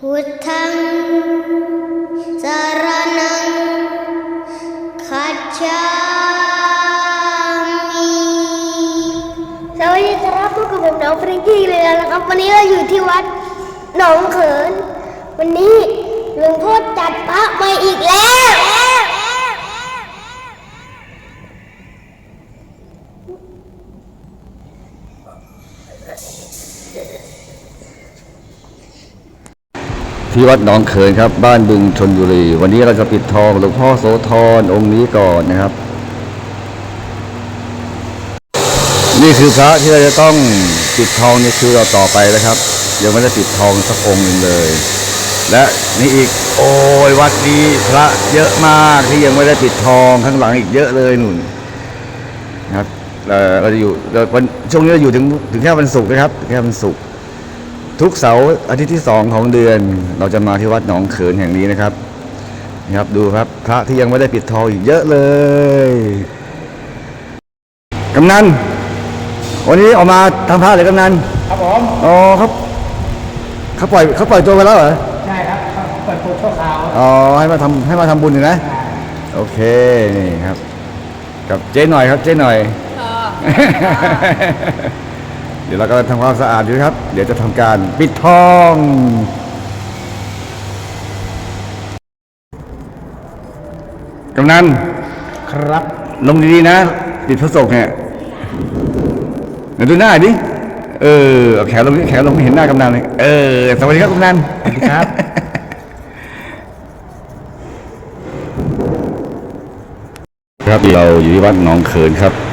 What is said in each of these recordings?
พุทธังสารนังคัจฉามิสวัสดีครับพบกับผมน้องฟริงกี้เลยนะครับ วันนี้เราอยู่ที่วัดหนองเขิน วันนี้หลวงพ่อจัดพระใหม่อีกแล้ว ที่วัดหนองเขินครับ บ้านบึงชนบุรี วันนี้เราจะปิดทองหลวงพ่อโสธรองค์นี้ก่อนนะครับ นี่คือพระที่เราจะต้องปิดทองในคิวเราต่อไปนะครับ ยังไม่ได้ปิดทองสักองค์หนึ่งเลย และนี่อีก โอ้ยวัดนี้พระเยอะมากที่ยังไม่ได้ปิดทองข้างหลังอีกเยอะเลยหนุนนะครับเราจะอยู่วันช่วงนี้เราอยู่ถึงถึงแค่วันศุกร์นะครับถึงแค่วันศุกร์ ทุกเสาร์อาทิตย์ที่สองของเดือน เราจะมาที่วัดหนองเขินแห่งนี้นะครับนะครับดูครับพระที่ยังไม่ได้ปิดทองอีกเยอะเลยกำนันวันนี้ออกมาทำพระเลยกำนันครับผมอ๋อเขาเขาปล่อยเขาปล่อยตัวไปแล้วเหรอใช่ครับเปิดโพสต์ชั่วคราวอ๋อให้มาทำให้มาทำบุญอยู่นะ โอเคนี่ครับ กับเจ๊หน่อยครับเจ๊หน่อย เดี๋ยวเรากำลังทำความสะอาดอยู่ครับ เดี๋ยวจะทำการปิดทอง กำนันครับ ลงดีๆนะ ปิดพระศกเนี่ยเดี๋ยวดูหน้าดิ เออเอาแขนลงนี่แขนลงไม่เห็นหน้ากำนันเลย เออ สวัสดีครับกำนันสวัสดีครับ ครับเราอยู่ที่วัดหนองเขินครับ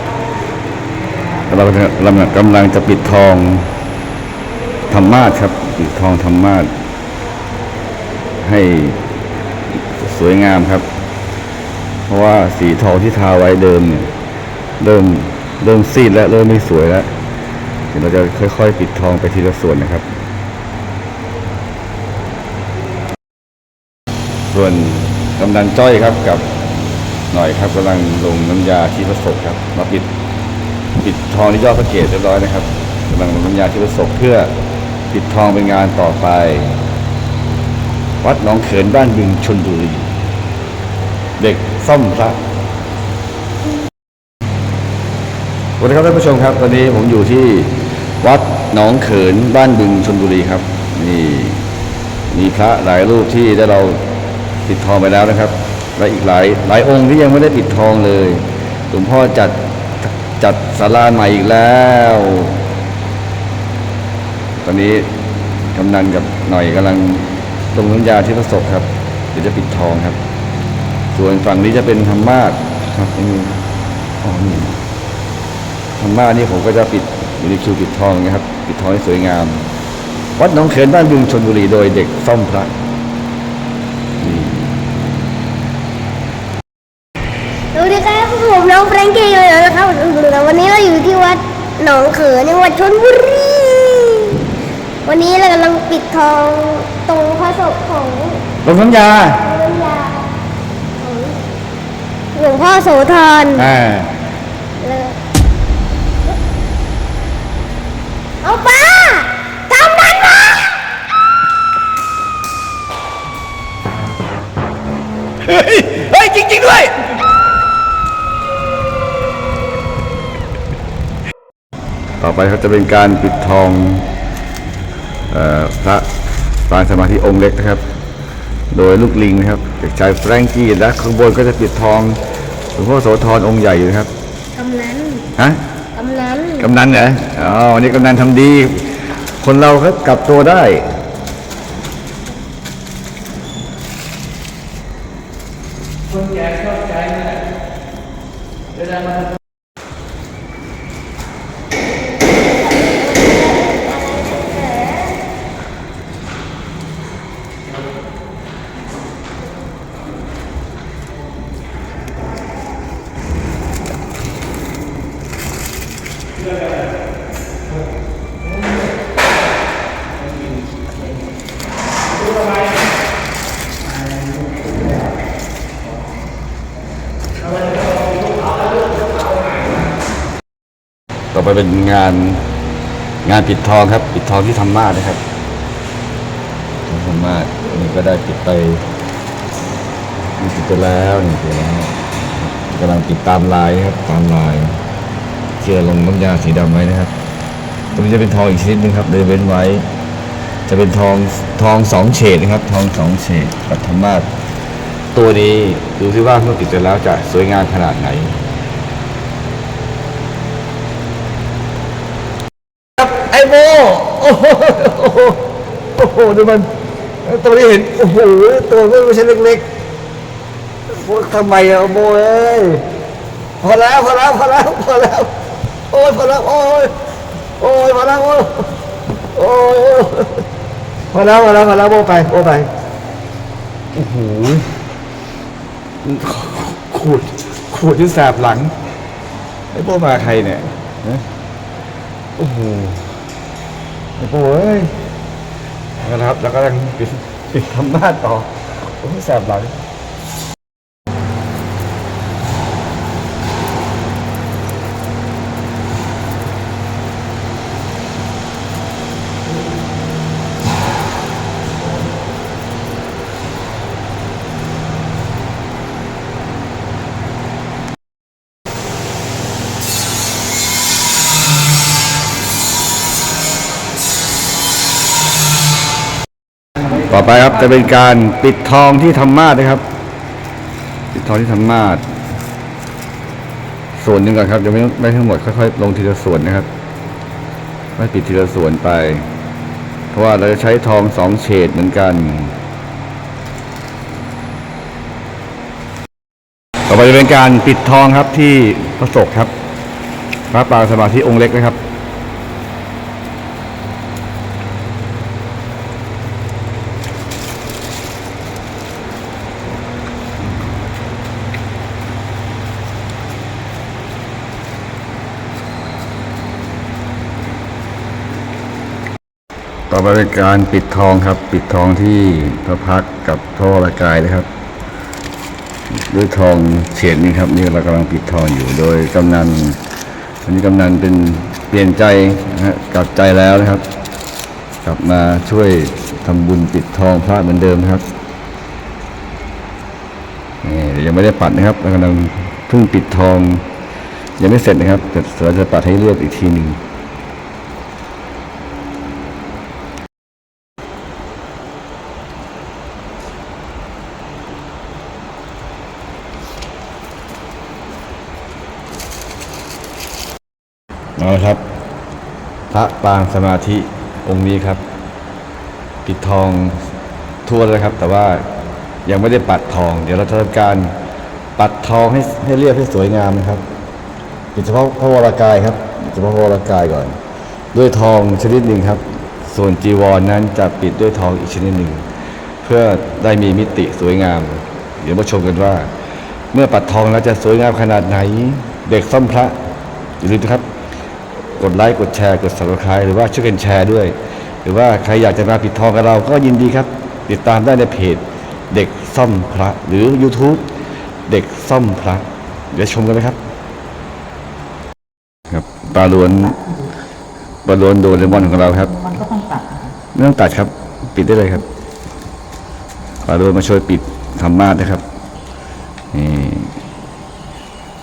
เรากำลังกำลังจะปิดทองธรรมาสครับ ปิดทองธรรมาสให้สวยงามครับ เพราะว่าสีทองที่ทาไว้เดิมเนี่ยเริ่มเริ่มซีดแล้วเริ่มไม่สวยแล้วเดี๋ยวเราจะค่อย ๆ ปิดทองไปทีละส่วนนะครับ ส่วนกำนันจ้อยครับกับหน่อยครับกำลังลงน้ำยาที่ประสบครับ มาปิด ปิดทองที่ยอดพระเกศเรียบร้อยนะครับกำลังลงน้ำยาที่ประสบเพื่อปิดทองเป็นงานต่อไป วัดหนองเขินบ้านบึงชนบุรี เด็กซ่อมพระสวัสดีครับท่านผู้ชมครับ ตอนนี้ผมอยู่ที่วัดหนองเขินบ้านบึงชนบุรีครับ นี่มีพระหลายรูปที่ได้เราปิดทองไปแล้วนะครับ และอีกหลายหลายองค์ที่ยังไม่ได้ปิดทองเลยหลวงพ่อจัด จัดศาลาใหม่อีกแล้ว ตอนนี้กำนันกับหน่อยกำลังลงน้ำยาที่พระศพครับ เดี๋ยวจะปิดทองครับ ส่วนฝั่งนี้จะเป็นธรรมาสครับนี่อ๋อนี่ธรรมาสนี่ผมก็จะปิดอยู่ในคิวปิดทองนะครับ ปิดทองให้สวยงาม วัดหนองเขินบ้านบึงชนบุรีโดยเด็กซ่อมพระนี่ สวัสดีครับผมน้องแฟรงกี้เลยนะครับวันนี้เราอยู่ที่วัด หนองเขินจังหวัดชลบุรี วันนี้เรากำลังปิดทองตรงพระศพของลงน้ำยาน้ำยาของหลวงพ่อโสธรอ่าเลยเอาป้าทำนั้นมาเฮ้ยเฮ้ยจริง ๆ ด้วย ต่อไปเขาจะเป็นการปิดทองเออพระปรางสมาธิองค์เล็กนะครับ โดยลูกลิงนะครับเด็กชายแฟรงกี้และข้างบนก็จะปิดทองหลวงพ่อโสธรองค์ใหญ่อยู่นะครับกำนันฮะกำนันกำนันเหรออ๋อวันนี้กำนันทำดี คนเราครับกลับตัวได้ คนแก่ชอบใจนั่นแหละเวลามา ต่อ ไปเป็นงานงานปิดทองครับ ปิดทองที่ธรรมาสนะครับธรรมาสนี่ก็ได้ปิดไปนี่ปิดไปแล้วนี่ปิดแล้วกำลังปิดตามลายนะครับ ตามลายเชื่อลงน้ำยาสีดำไว้นะครับตรงนี้จะเป็นทองอีกชนิดหนึงครับเลยเว้นไว้ จะเป็นทองทองสองเฉดนะครับ ทองสองเฉดปัทมาศตัวนี้ดูซิว่าเมื่อปิดเสร็จแล้วจะสวยงามขนาดไหน ครับโมโอ้โหโอ้โหโอ้โหดูมันตัวนี้เห็นโอ้โหตัวไม่ใช่เล็กๆโอ้ยทำไมอะโมเอ้ยพอแล้วพอแล้วพอแล้วพอแล้วโอ้ยพอแล้วโอ้ยโอ้ยพอแล้วโอ้ยโอ้ยพอแล้วพอแล้วพอแล้วโมไปโมไปโอ้โหขูดขูดที่แสบหลังไอ้โมมาใครเนี่ยโอ้โห โอ้โหเอ้ยนะครับ แล้วก็ยังปิดปิดทำมาต่อโอ้แสบหลัง ต่อไปครับจะเป็นการปิดทองที่ธรรมาสนะครับ ปิดทองที่ธรรมาสส่วนหนึ่งก่อนครับยังไม่ไม่ทั้งหมดค่อยๆลงทีละส่วนนะครับไม่ปิดทีละส่วนไป เพราะว่าเราจะใช้ทองสองเฉดเหมือนกัน ต่อไปจะเป็นการปิดทองครับที่พระศกครับพระปรางสมาธิองค์เล็กนะครับ ต่อไปเป็นการปิดทองครับ ปิดทองที่พระพักกับพระวรกายนะครับ ด้วยทองเฉดนี้ครับ นี่เรากำลังปิดทองอยู่โดยกำนันอันนี้กำนันเป็นเปลี่ยนใจนะฮะกลับใจแล้วนะครับ กลับมาช่วยทำบุญปิดทองพระเหมือนเดิมนะครับนี่ยังไม่ได้ปัดนะครับเรากำลังเพิ่งปิดทอง ยังไม่เสร็จนะครับแต่เราจะปัดให้เรียบอีกทีหนึ่ง เอาละครับ พระปางสมาธิองค์นี้ครับ ปิดทองทั่วเลยครับ แต่ว่ายังไม่ได้ปัดทอง เดี๋ยวเราจะทำการปัดทองให้ให้เรียบให้สวยงามนะครับปิดเฉพาะพระวรากายครับเฉพาะพระวรากายก่อน ด้วยทองชนิดหนึ่งครับ ส่วนจีวรนนั้นจะปิดด้วยทองอีกชนิดหนึ่ง เพื่อได้มีมิติสวยงาม เดี๋ยวมาชมกันว่า เมื่อปัดทองแล้วจะสวยงามขนาดไหน เด็กซ่อมพระอย่าลืมนะครับ กดไลค์กดแชร์กด subscribe หรือว่าช่วยกันแชร์ด้วย หรือว่าใครอยากจะมาปิดทองกับเราก็ยินดีครับ ติดตามได้ในเพจเด็กซ่อมพระหรือ YouTube เด็กซ่อมพระ เดี๋ยวชมกันเลยครับ ครับปลาล้วนปลาล้วนโดเรมอนของเราครับ มันก็ต้องตัดไม่ต้องตัดครับ ปิดได้เลยครับปลาล้วนมาช่วยปิดธรรมาสนะครับนี่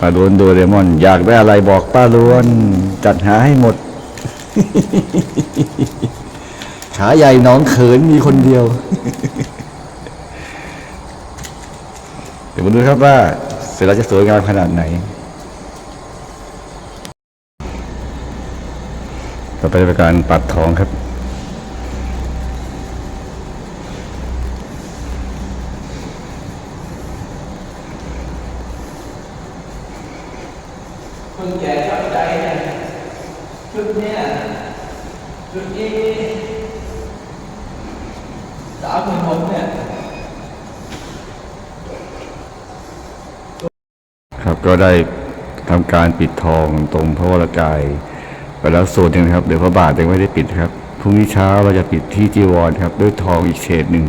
ปลาล้วนโดเรมอน อยากได้อะไรบอกป้าล้วน จัดหาให้หมด ขาใหญ่น้องเขินมีคนเดียว เดี๋ยวมาดูครับว่าเสร็จแล้วจะสวยงามขนาดไหน ต่อไปเป็นการปัดทองครับ คนแก่ชอบใจเนี่ยชุดเนี้ยชุดนี้สาวคนผมเนี่ยครับก็ได้ทำการปิดทองตรงพระวรกายไปแล้วส่วนหนึ่งนะครับเดี๋ยวพระบาทยังไม่ได้ปิดครับพรุ่งนี้เช้าเราจะปิดที่จีวรครับ ด้วยทองอีกเฉดหนึ่ง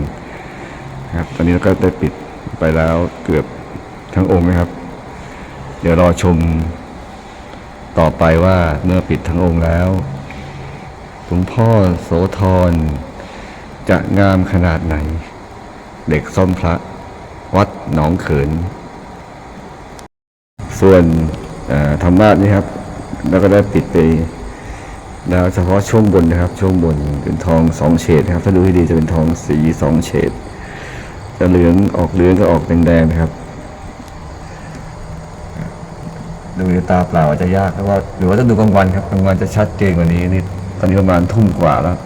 ครับ ตอนนี้เราก็ได้ปิดไปแล้วเกือบทั้งองค์นะครับ เดี๋ยวรอชม ต่อไปว่าเมื่อปิดทั้งองค์แล้วหลวงพ่อโสธรจะงามขนาดไหน เด็กส้มพระ วัดหนองเขิน ส่วนธรรมาสนี่ครับ แล้วก็ได้ปิดไปแล้วเฉพาะช่วงบนนะครับ ช่วงบนเป็นทองสองเฉดนะครับ ถ้าดูให้ดีจะเป็นทองสีสองเฉดจะเหลืองออกเหลืองก็ออกแดงๆนะครับ ดูตาเปล่าอาจจะยากเพราะว่าหรือว่าต้องดูกลางวันครับกลางวันจะชัดเจนกว่านี้นี่ตอนนี้ประมาณทุ่มกว่าแล้ว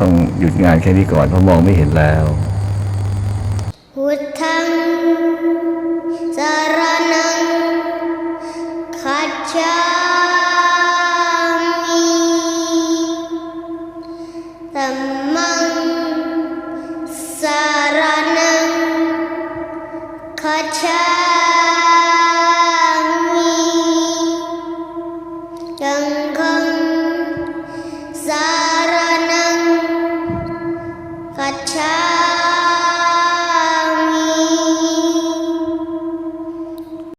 ต้องหยุดงานแค่นี้ก่อนเพราะมองไม่เห็นแล้วพุทธังสารนังคัจฉามิธัมมังสารนังคัจฉา